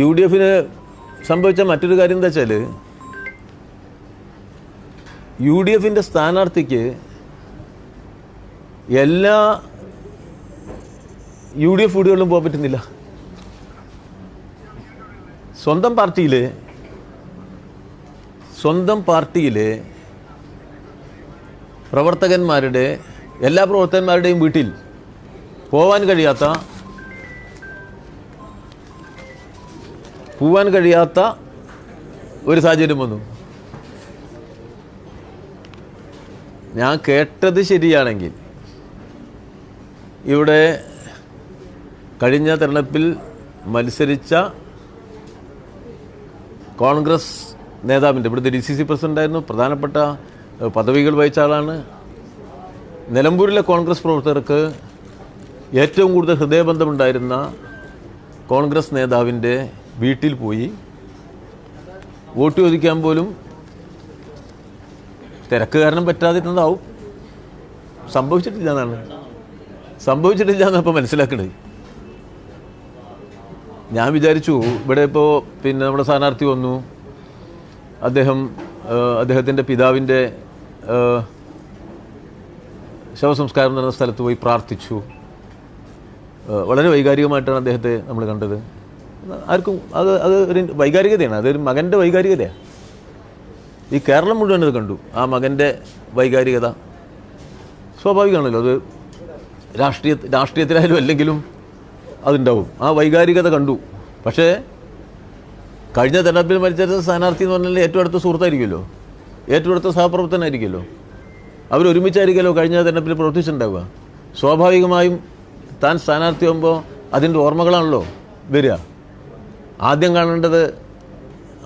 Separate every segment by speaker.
Speaker 1: U D എഫിന് സംഭവിച്ച മറ്റൊരു കാര്യം എന്താ വെച്ചാൽ യു ഡി എഫിന്റെ സ്ഥാനാർത്ഥിക്ക് എല്ലാ യു ഡി എഫ് വീടുകളിലും പോകാൻ പറ്റുന്നില്ല. സ്വന്തം പാർട്ടിയിൽ സ്വന്തം പാർട്ടിയിലെ പ്രവർത്തകന്മാരുടെ എല്ലാ പ്രവർത്തകന്മാരുടെയും വീട്ടിൽ പോവാൻ കഴിയാത്ത പോവാൻ കഴിയാത്ത ഒരു സാഹചര്യം വന്നു. ഞാൻ കേട്ടത് ശരിയാണെങ്കിൽ ഇവിടെ കഴിഞ്ഞ തെരഞ്ഞെടുപ്പിൽ മത്സരിച്ച കോൺഗ്രസ് നേതാവിന്റെ ഇവിടുത്തെ ഡി സി സി പ്രസിഡന്റായിരുന്നു പ്രധാനപ്പെട്ട പദവികൾ വഹിച്ച ആളാണ്. നിലമ്പൂരിലെ കോൺഗ്രസ് പ്രവർത്തകർക്ക് ഏറ്റവും കൂടുതൽ ഹൃദയബന്ധമുണ്ടായിരുന്ന കോൺഗ്രസ് നേതാവിന്റെ വീട്ടിൽ പോയി വോട്ട് ചോദിക്കാൻ പോലും തിരക്ക് കാരണം പറ്റാതിരുന്നതാവും. സംഭവിച്ചിട്ടില്ല എന്നാണ്. സംഭവിച്ചിട്ടില്ല എന്നാണ് ഇപ്പോൾ മനസ്സിലാക്കണത്. ഞാൻ വിചാരിച്ചു ഇവിടെ ഇപ്പോൾ പിന്നെ നമ്മുടെ സ്ഥാനാർത്ഥി വന്നു. അദ്ദേഹം അദ്ദേഹത്തിന്റെ പിതാവിന്റെ ശവസംസ്കാരം നടന്ന സ്ഥലത്ത് പോയി പ്രാർത്ഥിച്ചു. വളരെ വൈകാരികമായിട്ടാണ് അദ്ദേഹത്തെ നമ്മൾ കണ്ടത്. ആർക്കും അത് അത് ഒരു വൈകാരികതയാണ്. അതൊരു മകന്റെ വൈകാരികതയാണ് ഈ കേരളം മുഴുവൻ അത് കണ്ടു. ആ മകന്റെ വൈകാരികത സ്വാഭാവികമാണല്ലോ. അത് രാഷ്ട്രീയ രാഷ്ട്രീയത്തിലായാലും അല്ലെങ്കിലും അതുണ്ടാവും. ആ വൈകാരികത കണ്ടു. പക്ഷേ കഴിഞ്ഞ തെരഞ്ഞെടുപ്പിൽ മത്സരിച്ച സ്ഥാനാർത്ഥി എന്ന് പറഞ്ഞാൽ ഏറ്റവും അടുത്ത സുഹൃത്തായിരിക്കുമല്ലോ. ഏറ്റവും അടുത്ത സഹപ്രവർത്തനായിരിക്കുമല്ലോ അവരൊരുമിച്ചായിരിക്കുമല്ലോ കഴിഞ്ഞ തെരഞ്ഞെടുപ്പിൽ പ്രവർത്തിച്ചിട്ടുണ്ടാവുക. സ്വാഭാവികമായും താൻ സ്ഥാനാർത്ഥിയാകുമ്പോൾ അതിന്റെ ഓർമ്മകളാണല്ലോ വരിക. ആദ്യം കാണേണ്ടത്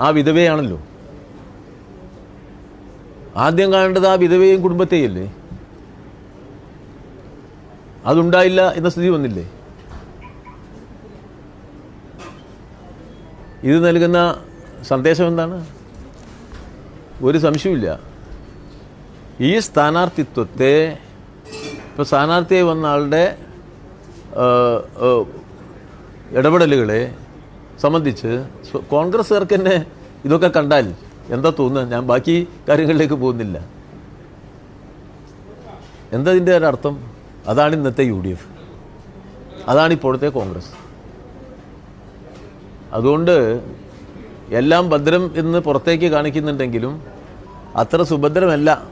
Speaker 1: ആ വിധവയാണല്ലോ. ആദ്യം കാണേണ്ടത് ആ വിധവയും കുടുംബത്തെയല്ലേ? അതുണ്ടായില്ല എന്ന സ്ഥിതി വന്നില്ലേ? ഇത് നൽകുന്ന സന്ദേശം എന്താണ്? ഒരു സംശയമില്ല ഈ സ്ഥാനാർത്ഥിത്വത്തെ ഇപ്പോൾ സ്ഥാനാർത്ഥിയായി വന്ന ആളുടെ ഇടപെടലുകളെ സംബന്ധിച്ച് കോൺഗ്രസ്സുകാർക്ക് തന്നെ ഇതൊക്കെ കണ്ടാൽ എന്താ തോന്നുന്നത് ഞാൻ ബാക്കി കാര്യങ്ങളിലേക്ക് പോകുന്നില്ല. എന്താ ഇതിന്റെ ഒരു അർത്ഥം? അതാണ് ഇന്നത്തെ യു ഡി എഫ്. അതാണ് ഇപ്പോഴത്തെ കോൺഗ്രസ്. അതുകൊണ്ട് എല്ലാം ഭദ്രം എന്ന് പുറത്തേക്ക് കാണിക്കുന്നുണ്ടെങ്കിലും അത്ര സുഭദ്രമല്ല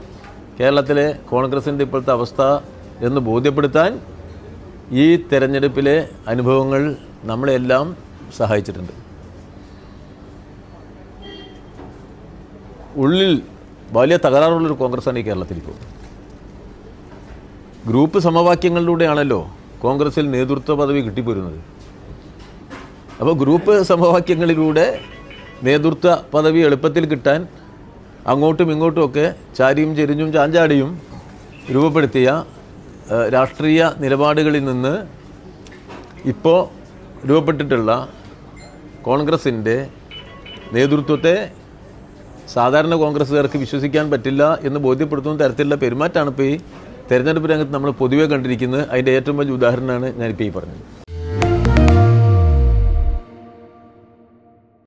Speaker 1: കേരളത്തിലെ കോൺഗ്രസിന്റെ ഇപ്പോഴത്തെ അവസ്ഥ എന്ന് ബോധ്യപ്പെടുത്താൻ ഈ തെരഞ്ഞെടുപ്പിലെ അനുഭവങ്ങൾ നമ്മളെല്ലാം സഹായിച്ചിട്ടുണ്ട്. ഉള്ളിൽ വലിയ തകരാറുള്ളൊരു കോൺഗ്രസ്സാണ് ഈ കേരളത്തിൽ ഇപ്പോൾ. ഗ്രൂപ്പ് സമവാക്യങ്ങളിലൂടെയാണല്ലോ കോൺഗ്രസിൽ നേതൃത്വ പദവി കിട്ടിപ്പോരുന്നത്. അപ്പോൾ ഗ്രൂപ്പ് സമവാക്യങ്ങളിലൂടെ നേതൃത്വ പദവി എളുപ്പത്തിൽ കിട്ടാൻ അങ്ങോട്ടും ഇങ്ങോട്ടുമൊക്കെ ചാരിയും ചെരിഞ്ഞും ചാഞ്ചാടിയും രൂപപ്പെടുത്തിയ രാഷ്ട്രീയ നിലപാടുകളിൽ നിന്ന് ഇപ്പോൾ രൂപപ്പെട്ടിട്ടുള്ള കോൺഗ്രസിന്റെ നേതൃത്വത്തെ സാധാരണ കോൺഗ്രസ്സുകാർക്ക് വിശ്വസിക്കാൻ പറ്റില്ല എന്ന് ബോധ്യപ്പെടുത്തുന്ന തരത്തിലുള്ള പെരുമാറ്റമാണ് ഇപ്പോൾ ഈ തെരഞ്ഞെടുപ്പ് രംഗത്ത് നമ്മൾ പൊതുവെ കണ്ടിരിക്കുന്നത്. അതിന്റെ ഏറ്റവും വലിയ ഉദാഹരണമാണ് ഞാനിപ്പോൾ ഈ പറഞ്ഞത്.